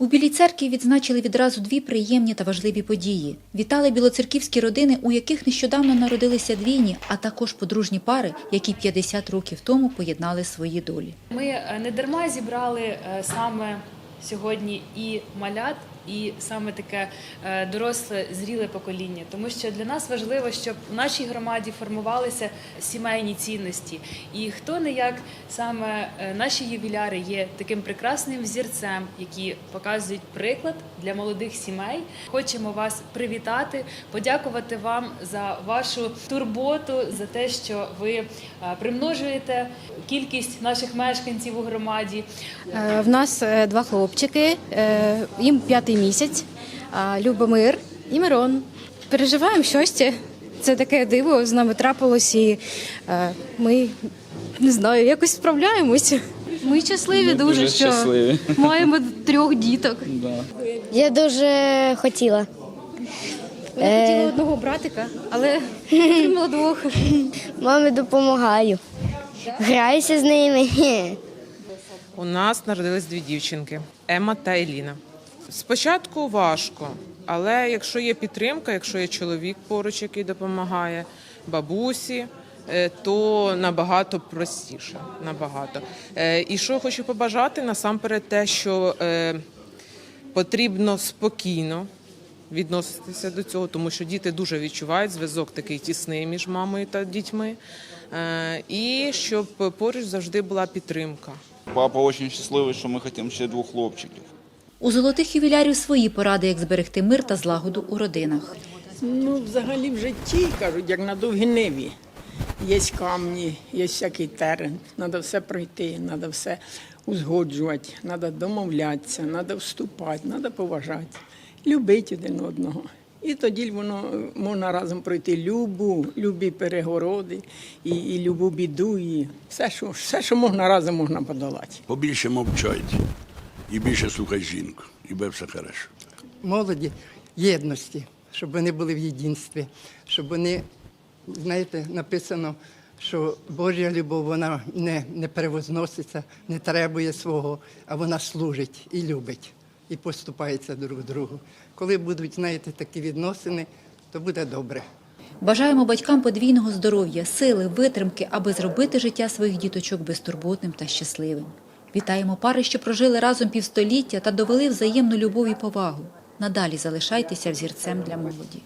У Білій церкві відзначили відразу дві приємні та важливі події. Вітали білоцерківські родини, у яких нещодавно народилися двійні, а також подружні пари, які 50 років тому поєднали свої долі. Ми е, не дарма зібрали е, саме сьогодні і малят, і саме таке е, доросле зріле покоління, тому що для нас важливо, щоб в нашій громаді формувалися сімейні цінності. І хто не як саме е, наші ювіляри є таким прекрасним взірцем, які показують приклад для молодих сімей. Хочемо вас привітати, подякувати вам за вашу турботу, за те, що ви е, примножуєте кількість наших мешканців у громаді. В нас два хлопчики, їм п'ятий місяць, Любомир і Мирон. Переживаємо щастя. Це таке диво з нами трапилось, і е, ми не знаю, якось справляємося. Ми щасливі Ми дуже, дуже що щасливі. маємо трьох діток. Да. Я дуже хотіла. Вона хотіла одного братика, але отримала двох. Мамі допомагаю. Граюся з ними. У нас народились дві дівчинки Ема та Еліна. Спочатку важко, але якщо є підтримка, якщо є чоловік поруч, який допомагає, бабусі, е, то набагато простіше. Набагато. Е, І що хочу побажати, насамперед те, що е, потрібно спокійно відноситися до цього, тому що діти дуже відчувають зв'язок такий тісний між мамою та дітьми. І щоб поруч завжди була підтримка. Папа дуже щасливий, що ми хочемо ще двох хлопчиків. У золотих ювілярів свої поради, як зберегти мир та злагоду у родинах. Ну, взагалі в житті, кажуть, як на довгій ниві. Є камні, є всякий терен, треба все пройти, треба все узгоджувати, треба домовлятися, треба вступати, треба поважати, любити один одного. І тоді воно можна разом пройти любу, любі перегороди і, і любу біду, і все, що, все, що можна разом можна подолати. Побільше мовчать і більше слухай жінку, і буде все хорошо. молоді єдності, щоб вони були в єдинстві, щоб вони, знаєте, написано, що Божа любов вона не, не перевозноситься, не требує свого, а вона служить і любить, і поступається друг другу. Коли будуть, знаєте, такі відносини, то буде добре. Бажаємо батькам подвійного здоров'я, сили, витримки, аби зробити життя своїх діточок безтурботним та щасливим. Вітаємо пари, що прожили разом півстоліття та довели взаємну любов і повагу. Надалі залишайтеся взірцем для молоді.